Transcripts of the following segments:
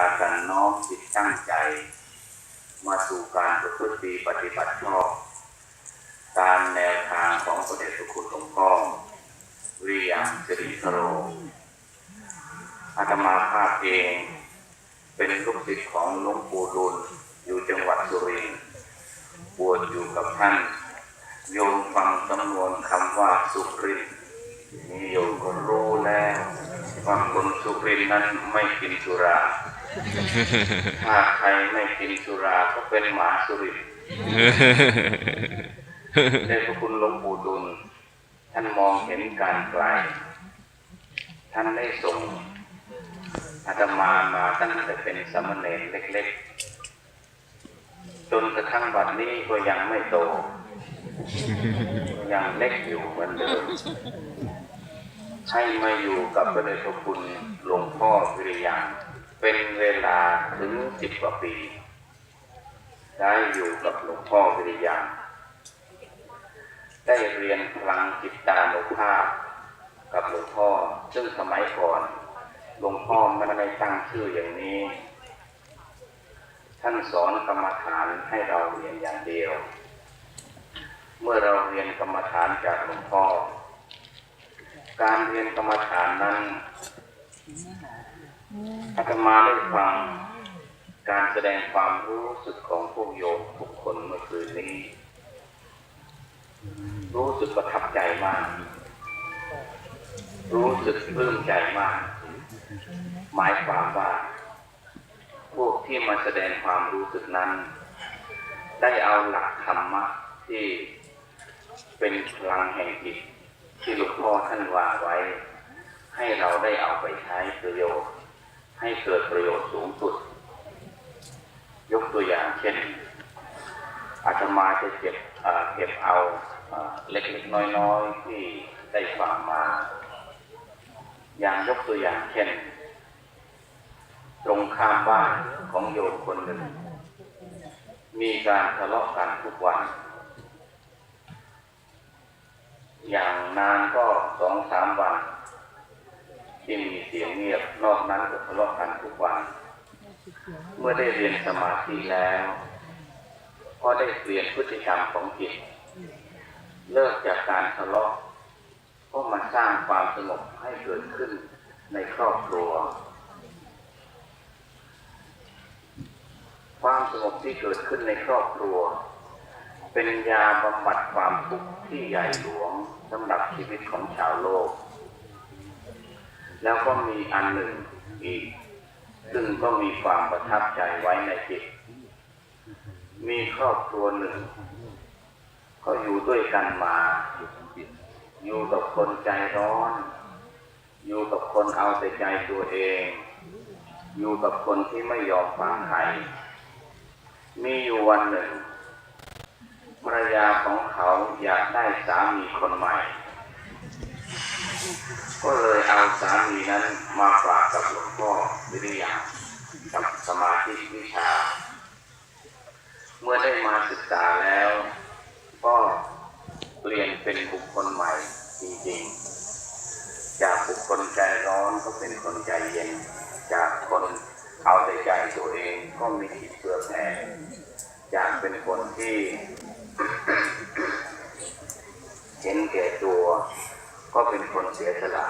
ากันน้อมจิตตั้งใจ มาสู่การประพฤติปฏิบัติชอบตามแนวทางของพระเดชพระคุณหลวงพ่อวิริยังสิริสโรอาตมาภาพเอง เป็นลูกศิษย์ของหลวงปู่ดุลอยู่จังหวัดสุรินทร์บวชอยู่กับท่าน โยมฟังจำนวนคำว่าสุรินทร์นี่โยมก็รู้แล้วว่าคนสุรินทร์นั้นไม่กินสุรา ถ้าใครไม่กินสุราก็เป็นหมาสุรินทร์ในพระคุณหลวงปู่ดุล ท่านมองเห็นการไกล ท่านได้ส่งอาตมามาตั้งแต่เป็นสามเณรเล็กๆ จนกระทั่งบัดนี้ก็ยังไม่โต ยังเล็กอยู่เหมือนเดิมให้มาอยู่กับพระเดชพระคุณหลวงพ่อวิริยัง เป็นเวลาถึงสิบกว่าปี ได้อยู่กับหลวงพ่อวิริยังได้เรียนพลังจิตตานุภาพ กับหลวงพ่อ ซึ่งสมัยก่อนหลวงพ่อไม่ได้ตั้งชื่ออย่างนี้ ท่านสอนกรรมฐานให้เราเรียนอย่างเดียว เมื่อเราเรียนกรรมฐานจากหลวงพ่อ การเรียนกรรมฐานนั้น อาตมาได้ฟังการแสดงความรู้สึกของพวกโยมทุกคนเมื่อคืนนี้ รู้สึกประทับใจมาก รู้สึกปลื้มใจมาก หมายความว่า พวกที่มาแสดงความรู้สึกนั้น ได้เอาหลักธรรมะที่เป็นพลังแห่งจิตที่หลวงพ่อท่านวางไว้ ให้เราได้เอาไปใช้ประโยชน์ ให้เกิดประโยชน์สูงสุด ยกตัวอย่างเช่น อาตมาจะเก็บเอ่อเก็บเอาเอ่อเล็กๆน้อยๆที่ได้ฟังมา อย่างยกตัวอย่างเช่น ตรงข้ามบ้านของโยมคนหนึ่ง มีการทะเลาะกันทุกวัน อย่างนานก็สองสามวัน ที่มีเสียงเงียบนอกนั้นก็ทะเลาะกันทุกวัน เมื่อได้เรียนสมาธิแล้ว ก็ได้เปลี่ยนพฤติกรรมของจิต เลิกจากการทะเลาะก็มาสร้างความสงบให้เกิดขึ้นในครอบครัว ความสงบที่เกิดขึ้นในครอบครัว เป็นยาบำบัดความทุกข์ที่ใหญ่หลวงสำหรับชีวิตของชาวโลก แล้วก็มีอันหนึ่งอีก ซึ่งก็มีความประทับใจไว้ในจิต มีครอบครัวหนึ่งก็อยู่ด้วยกันมา อยู่กับคนใจร้อน อยู่กับคนเอาแต่ใจตัวเอง อยู่กับคนที่ไม่ยอมฟังใคร มีอยู่วันหนึ่งภรรยาของเขาอยากได้สามีคนใหม่ ก็เลยเอาสามีนั้นมาฝากกับหลวงพ่อวิริยากับสมาธิวิชา เมื่อได้มาศึกษาแล้ว ก็เปลี่ยนเป็นบุคคลใหม่จริงๆ จากบุคคลใจร้อนก็เป็นคนใจเย็น จากคนเอาแต่ใจตัวเองก็มีจิตเพื่อแผ่จากเป็นคนที่ เห็นแก่ตัว ก็เป็นคนเสียสละ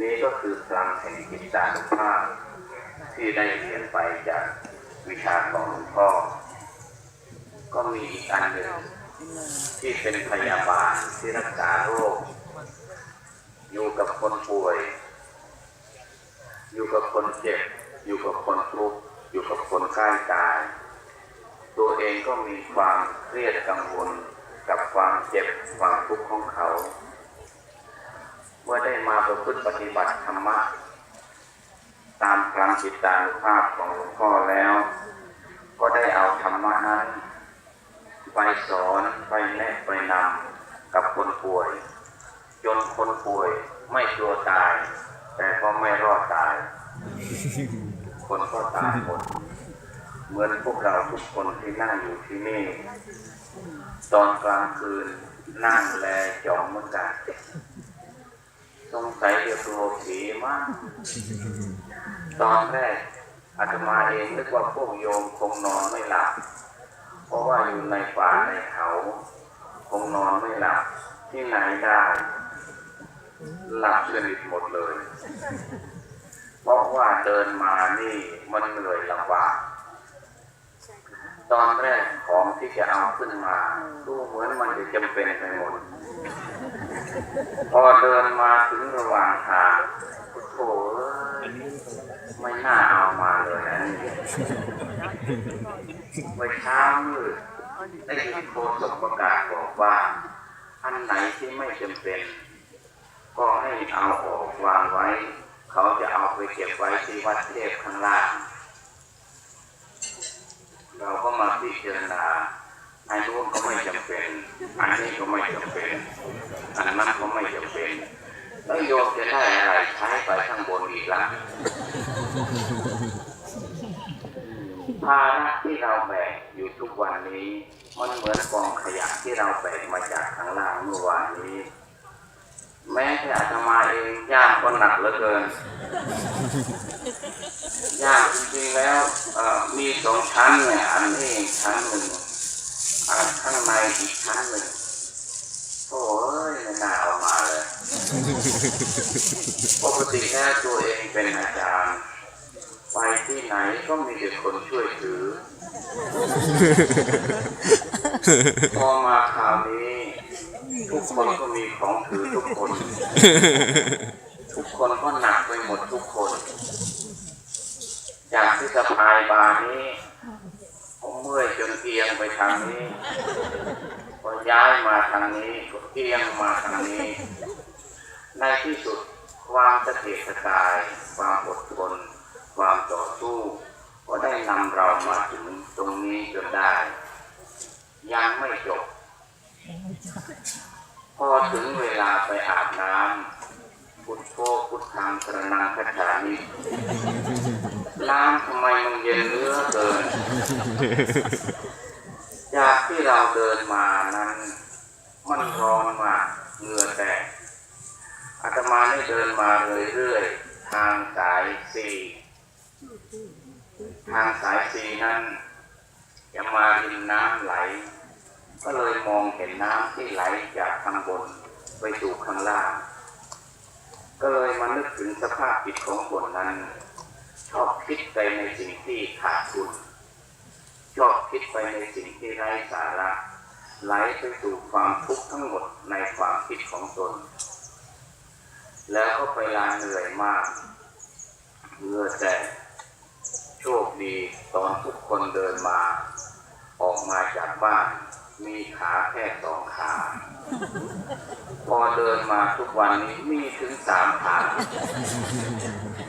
นี่ก็คือพลังแห่งจิตตานุภาพที่ได้เรียนไปจากวิชาของหลวงพ่อ ก็มีอีกอันหนึ่งที่เป็นพยาบาลที่รักษาโรค อยู่กับคนป่วย อยู่กับคนเจ็บ อยู่กับคนทุกข์อยู่กับคนใกล้ตาย ตัวเองก็มีความเครียดกังวลกับความเจ็บความทุกข์ของเขา เมื่อได้มาประพฤติปฏิบัติธรรมะ ตามพลังจิตตานุภาพของหลวงพ่อแล้ว ก็ได้เอาธรรมะนั้น ไปสอนไปแนะไปนำกับคนป่วยจนคนป่วยไม่กลัวตาย แต่ก็ไม่รอดตาย คนก็ตายหมดเหมือนพวกเราทุกคนที่นั่งอยู่ที่นี่ ตอนกลางคืนนั่งแลจองเหมือนกัน สงสัยจะกลัวผีมาก ตอนแรกอาตมาเองนึกว่าพวกโยมคงนอนไม่หลับ เพราะว่าอยู่ในป่าในเขา คงนอนไม่หลับ ที่ไหนได้หลับสนิทหมดเลย เพราะว่าเดินมานี่มันเหนื่อยลำบากตอนแรกของที่จะเอาขึ้นมาดูเหมือนมันจะจำเป็นไปหมด พอเดินมาถึงระหว่างทางโอ้ยไม่น่าเอามาเลยนะนี่ ไปเช้ามืดได้ยินโฆษกประกาศบอกว่าอันไหนที่ไม่จำเป็น ก็ให้เอาออกวางไว้ เขาจะเอาไปเก็บไว้ที่วัดเทพข้างล่างเราก็มาพิจารณาอันนู้นก็ไม่จำเป็นอันนี้ก็ไม่จำเป็น อันนั้นก็ไม่จำเป็นแล้วโยมจะได้อะไรใช้ไปข้างบนอีกล่ะ ภาระที่เราแบกอยู่ทุกวันนี้ มันเหมือนกองขยะที่เราแบกมาจากข้างล่างเมื่อวานนี้ แม้แต่อาตมาเองย่างก็หนักเหลือเกินย่างจริงๆแล้วมีสองชั้นเนี่ยอันนี้ชั้นหนึ่งอันข้างในอีกชั้นหนึ่งโอ้ยไม่น่าเอามาเลยปกติแค่ตัวเองเป็นอาจารย์ ไปที่ไหนก็มีแต่คนช่วยถือ พอมาคราวนี้ทุกคนก็มีของถือทุกคน ทุกคนก็หนักไปหมดทุกคน จากที่สะพายบานี้ผมเมื่อยจนเอียงไปทางนี้พอย้ายมาทางนี้ก็เอียงมาทางนี้ ในที่สุดความสะเกียกสะกายความอดทน ความต่อสู้ ก็ได้นำเรามาถึงตรงนี้จนได้ ยังไม่จบ พอถึงเวลาไปอาบน้ำพุทโธพุทธังสรนังคัจฉามิน้ำทำไมมันเย็นเนื้อเกิน จากที่เราเดินมานั้น มันร้อนมากเหงื่อแตก อาตมาได้เดินมาเรื่อยๆ ทางสายสี่ทางสายสี่นั้นจะมาริมน้ำไหล ก็เลยมองเห็นน้ำที่ไหลจากข้างบนไปสู่ข้างล่าง ก็เลยมานึกถึงสภาพจิตของคนนั้น ชอบคิดไปในสิ่งที่ขาดทุน ชอบคิดไปในสิ่งที่ไร้าระไหลไปสู่ความทุกข์ทั้งหมดในความคิดของตน แล้วก็ไปลาเหนื่อยมากเหงื่อแตกโชคดีตอนทุกคนเดินมา ออกมาจากบ้าน มีขาแค่สองขา พอเดินมาทุกวันนี้มีถึงสามขา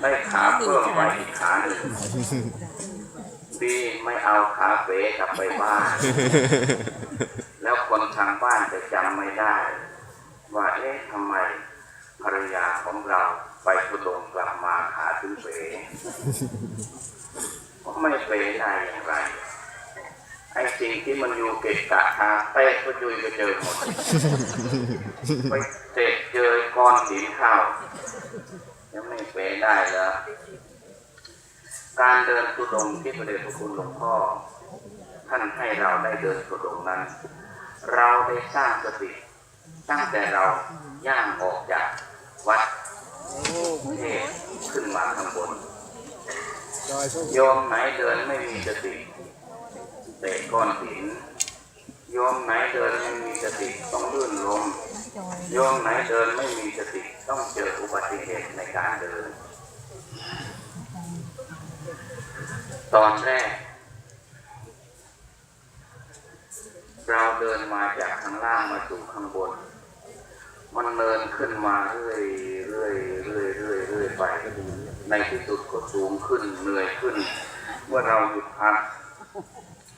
ได้ขาเพิ่มไปอีกขาหนึ่ง ดีไม่เอาขาเป๋กลับไปบ้าน แล้วคนทางบ้านจะจำไม่ได้ ว่าเอ๊ะทำไมภรรยาของเราไปทุดงกลับมาขาถึงเป๋ก็ไม่เป๋ได้อย่างไรไอ้สิ่งที่มันอยู่เกะกะทางเป๊ะก็ยุยไปเจอหมดไปเตะเจอก้อนหินข้าวยังไม่เป๋ได้แล้ว การเดินทุดงที่พระเดชพระคุณหลวงพ่อ ท่านให้เราได้เดินทุดงนั้น เราได้สร้างสติตั้งแต่เราย่างออกจากวัดเทศขึ้นมาข้างบนโยมไหนเดินไม่มีสติเตะก้อนหินโยมไหนเดินไม่มีสติต้องลื่นลมโยมไหนเดินไม่มีสติต้องเจออุบัติเหตุในการเดิน ตอนแรก เราเดินมาจากข้างล่างมาสู่ข้างบน มันเนินขึ้นมาเรื่อยเรื่อยเรื่อยเรื่อยเรื่อยไป ในที่สุดก็สูงขึ้นเหนื่อยขึ้น เมื่อเราหยุดพัก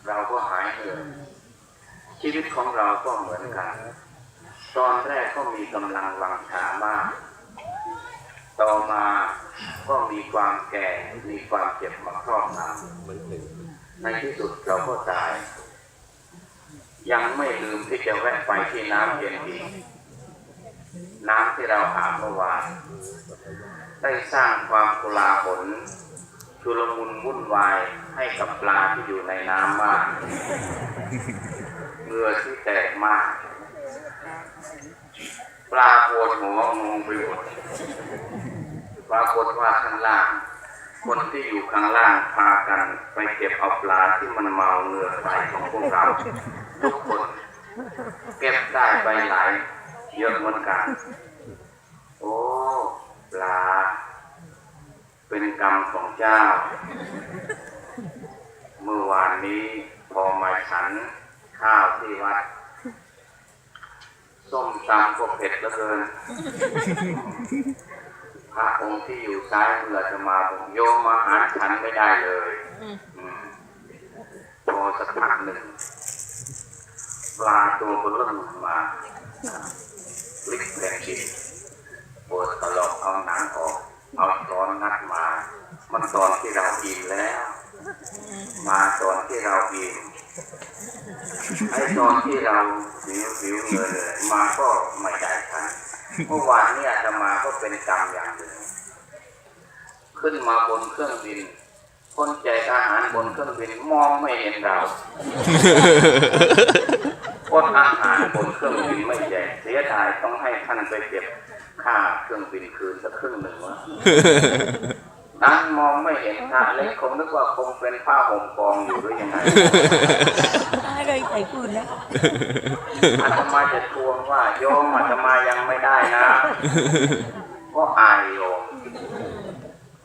เราก็หายเหนื่อยชีวิตของเราก็เหมือนกัน ตอนแรกก็มีกำลังวังชามาก ต่อมาก็มีความแก่ มีความเจ็บมาครอบงำในที่สุดเราก็ตาย ยังไม่ลืมที่จะแวะไปที่น้ำเย็นอีน้ำที่เราอาบเมื่อวานได้สร้างความกุลาหลชุลมุนวุ่นวายให้กับปลาที่อยู่ในน้ำมากเงื่อที่แตกมาก ลาปวดหัวงงไปหมดปรากฏว่าข้างล่าง คนที่อยู่ข้างล่างพากันไปเก็บเอาปลาที่มันเมาเหงื่อใสของพวกเราทุกคนเก็บได้ไปหลายเยอะเหมือนกัน โอ้ปลา เป็นกรรมของเจ้า เมื่อวานนี้พอมาฉันข้าวที่วัด ส้มตำก็เผ็ดเหลือเกินพระองค์ที่อยู่ซ้ายมือจะมาผมโยมมาหาฉันไม่ได้เลยพอสักพักหนึ่งปลาตัวเบนเริ่มมาลิกแผ่นดินปวดตลอกเอาหนังออกเอาช้อนงัดมา มันตอนที่เรากินแล้ว มาตอนที่เรากิน ไอ้ตอนที่เราหิวหิวเงินเลยมาก็ไม่ได้ทันเมื่อวานนี่ยจะมาก็เป็นกรรมอย่างหนึ่งขึ้นมาบนเครื่องบิน คนแจกอาหารบนเครื่องบินมองไม่เห็นเราคนอาหารบนเครื่องบินไม่แจกเสียดายต้องให้ท่านไปเก็บค่าเครื่องบินคืนสักครึ่งหนึ่งวะนั่งมองไม่เห็ นพระเล็กคงนึกว่าคงเป็นผ้าห่มกองอยู่หรือยังไงอะไรใส่ปืนแล้วอาตมาจะทวงว่าโยมอาตมายังไม่ได้นะ ก็อายโยม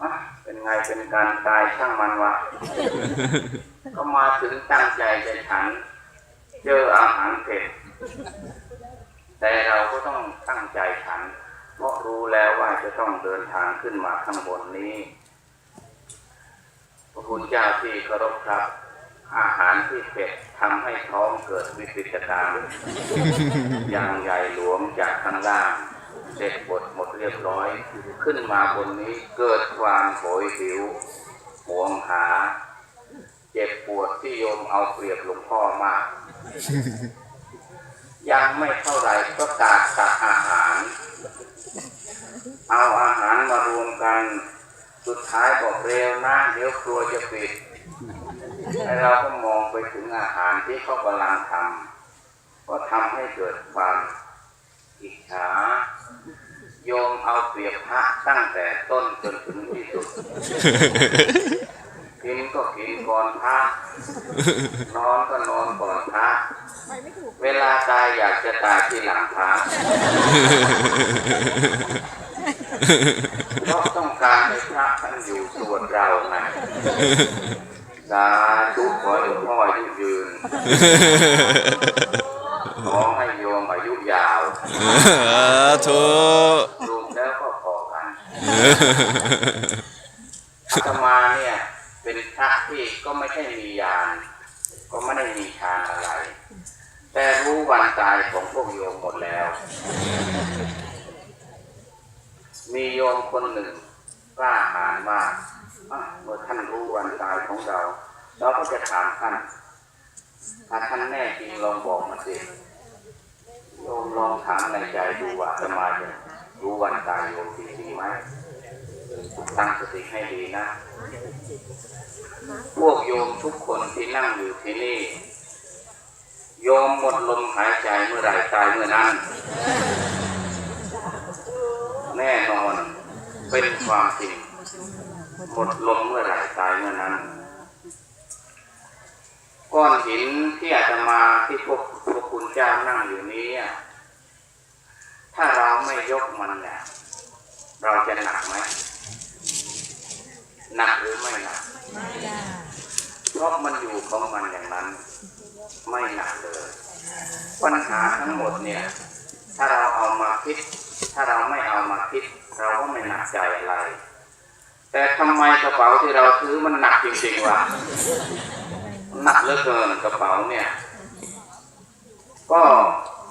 อะเป็นไงเป็นการตายช่างมันวะ ก็มาถึงตั้งใจจะฉัน เจออาหารเผ็ดแต่เราก็ต้องตั้งใจฉัน เพราะรู้แล้วว่าจะต้องเดินทางขึ้นมาข้างบนนี้ พระคุณเจ้าที่เคารพครับ อาหารที่เผ็ดทำให้ท้องเกิดวิกฤตการณ์อย่างใหญ่หลวงจากข้างล่างเสร็จบทหมดเรียบร้อย ขึ้นมาบนนี้เกิดความโหยหิวหวงหา เจ็บปวดที่โยมเอาเปรียบหลวงพ่อมาก ยังไม่เท่าไหรก็กาดตักอาหาร เอาอาหารมารวมกัน สุดท้ายบอกเร็วนะเดี๋ยวครัวจะปิดแล้วเราก็มองไปถึงอาหารที่เขากำลังทำก็ทำให้เกิดความอิจฉาโยมเอาเปรียบพระตั้งแต่ต้นจนถึงที่สุดกินก็กินก่อนพระนอนก็นอนก่อนพระเวลาตายอยากจะตายที่หลังพระเพราะต้อง การให้พระท่านอยู่ส่วนเราไงสาธุขอให้หลวงพ่ออายุยืนขอให้โยมอายุยาวทุกรวมแล้วก็พอกันอาตมาเนี่ย เป็นพระที่ก็ไม่ใช่มียานก็ไม่ได้มีฌานอะไร แต่รู้วันตายของพวกโยมหมดแล้ว มีโยมคนหนึ่ง กล้าหาญมากอะเมื่อท่านรู้วันตายของเรา เราก็จะถามท่านถ้าท่านแน่จริงลองบอกมาสิโยมลองถามในใจดูว่าจะมาจะรู้วันตายโยมจริงๆไหมตั้งสติให้ดีนะ พวกโยมทุกคนที่นั่งอยู่ที่นี่ โยมหมดลมหายใจเมื่อไหร่ตายเมื่อนั้น แน่นอน เป็นความจริงหมดลมเมื่อไหร่ตายเมื่อนั้น ก้อนหินที่อาจจะมาที่พวกพวกคุณเจ้านั่งอยู่นี้ ถ้าเราไม่ยกมันเนี่ยเราจะหนักไหมหนักหรือไม่หนักเพราะมันอยู่ของมันอย่างนั้น ไม่หนักเลยปัญหาทั้งหมดเนี่ย ถ้าเราเอามาคิด ถ้าเราไม่เอามาคิด เราก็ไม่หนักใจอะไร แต่ทำไมกระเป๋าที่เราซื้อมันหนักจริงๆวะหนักเหลือเกินกระเป๋าเนี่ย ก็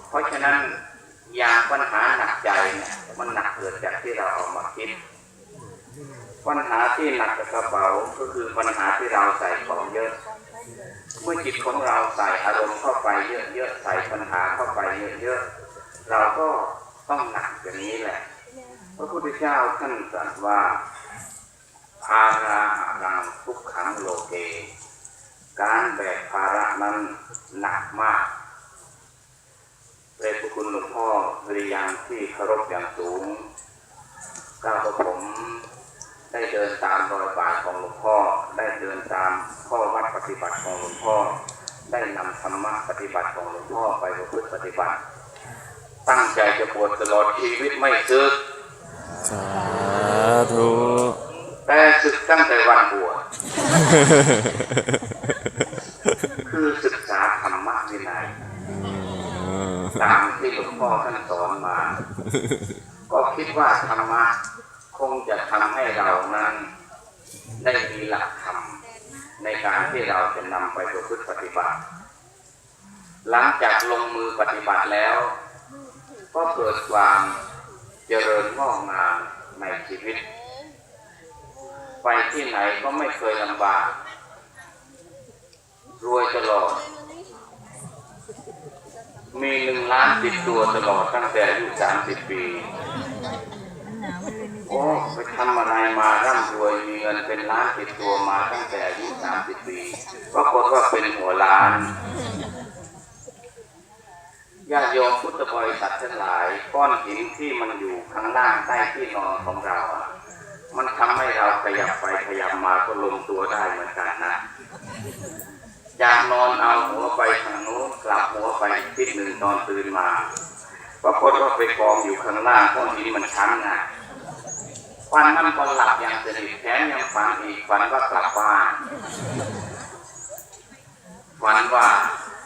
เพราะฉะนั้นยาปัญหาหนักใจเนี่ยมันหนักเกิดจากที่เราเอามาคิดปัญหาที่หนักกับกระเป๋าก็คือปัญหาที่เราใส่ของเยอะ เมื่อจิตของเราใส่อารมณ์เข้าไปเยอะๆใส่ปัญหาเข้าไปเยอะๆเราก็ต้องหนักอย่างนี้แหละ พระพุทธเจ้าท่านตรัสว่าภาราหารังทุกขังโลเก การแบกภาระนั้นหนักมากเป็นพระคุณหลวงพ่อวิริยังที่เคารพอย่างสูงก้าวผมได้เดินตามรอยบาทของหลวงพ่อ ได้เดินตามข้อวัดปฏิบัติของหลวงพ่อ ได้นำธรรมะปฏิบัติของหลวงพ่อไปประพฤติปฏิบัติ ตั้งใจจะบวชตลอดชีวิตไม่ซึก สาธุแต่ศึกตั้งแต่วันบวชคือศึกษาธรรมะวินัยตามที่หลวงพ่อท่านสอนมา ก็คิดว่าธรรมะคงจะทำให้เรานั้น ได้มีหลักธรรมในการที่เราจะนำไปประพฤติปฏิบัติ หลังจากลงมือปฏิบัติแล้ว ก็เกิดความ เจริญงอกงามในชีวิต ไปที่ไหนก็ไม่เคยลำบาก รวยตลอด มีหนึ่งล้านติดตัวตลอดตั้งแต่อายุสามสิบปี โอ้ไปทำอะไรมาร่ำรวยมีเงินเป็นล้านติดตัวมาตั้งแต่อายุสามสิบปีปรากฏว่าเป็นหัวล้าน ญาติโยมพุทธบริษัททั้งหลาย ก้อนหินที่มันอยู่ข้างล่างใต้ที่นอนของเราอะมันทำให้เราขยับไปขยับมาก็ลงตัวได้เหมือนกันนะอยากนอนเอาหัวไปทางโน้นกลับหัวไปทิศหนึ่งตอนตื่นมาปรากฏว่าไปกองอยู่ข้างล่างก้อนหินมันชันนะวันนั้นก็หลับอย่างสนิทแถมยังฝันอีกฝันว่ากลับบ้านฝันว่า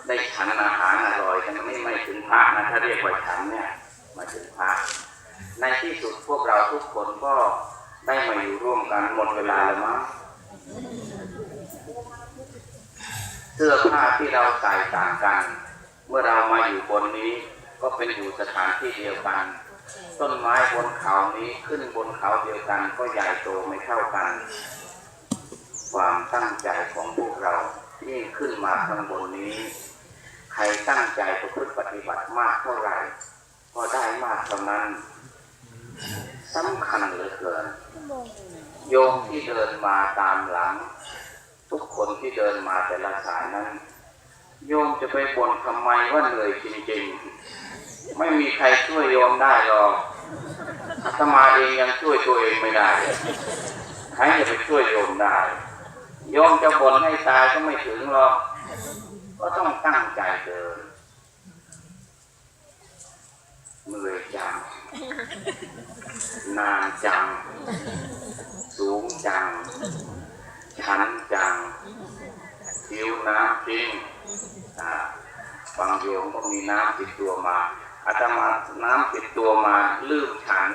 ได้ฉันอาหารอร่อยแต่ไม่ไม่ถึงพระนะถ้าเรียกว่าฉันเนี่ยมาถึงพระในที่สุดพวกเราทุกคนก็ได้มาอยู่ร่วมกันหมดเวลาแล้วมั้งเสื้อผ้าที่เราใส่ต่างกัน เมื่อเรามาอยู่บนนี้ก็เป็นอยู่สถานที่เดียวกัน ต้นไม้บนเขานี้ขึ้นบนเขาเดียวกันก็ใหญ่โตไม่เท่ากัน ความตั้งใจของพวกเราที่ขึ้นมาข้างบนนี้ ใครตั้งใจประพฤติปฏิบัติมากเท่าไหร่ก็ได้มากเท่านั้นสำคัญเหลือเกิน โยมที่เดินมาตามหลัง ทุกคนที่เดินมาแต่ละสายนั้น โยมจะไปบ่นทำไมว่าเหนื่อยจริงๆ ไม่มีใครช่วยโยมได้หรอกอาตมาเองยังช่วยตัวเองไม่ได้ใครจะไปช่วยโยมได้ โยมจะบ่นให้ตายก็ไม่ถึงหรอก ก็ต้องตั้งใจเดินเหนื่อยจัง นานจัง สูงจัง ชันจังผิวน้ำจริงอ่าบางโยมก็มีน้ำติดตัวมาอาตมาน้ำติดตัวมาลืมฉัน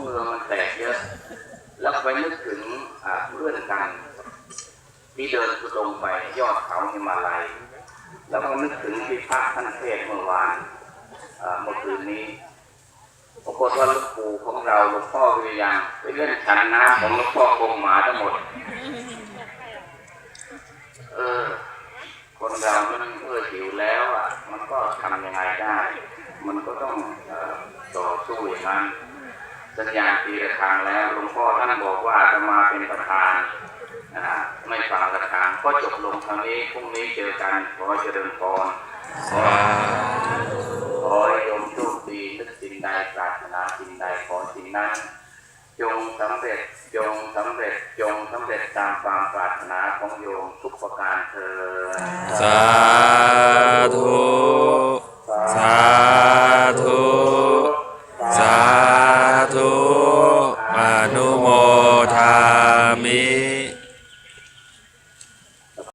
เหงื่อมันแตกเยอะ แล้วไปนึกถึงเพื่อนกันที่เดินลงไปยอดเขาหิมาลัย แล้วก็นึกถึงที่พระท่านเทศเมื่อวานเมื่อคืนนี้ปรากฏว่าหลูกปู่ของเราหลวงพ่อวิริยังไปเล่นฉันน้ำของหลวงพ่อกงหมาทั้งหมด เออ คนเรามันเมื่อหิวแล้วอะ มันก็ทำยังไงได้ มันก็ต้องเอ่อต่อสู้อย่างนั้นสัญญาณตีระฆังแล้วหลวงพ่อท่านบอกว่าจะมาเป็นประธาน ไม่ฟังระฆังก็จบลงทางนี้พรุ่งนี้เจอกันขอเจริญพรขอขอให้โยมโชคดีทุกสิ่งใดปรารถนาสิ่งใดขอสิ่งนั้นจงสำเร็จจงสำเร็จจงสำเร็จตามความปรารถนาของโยมทุกประการเถิดสาธุ สาธุ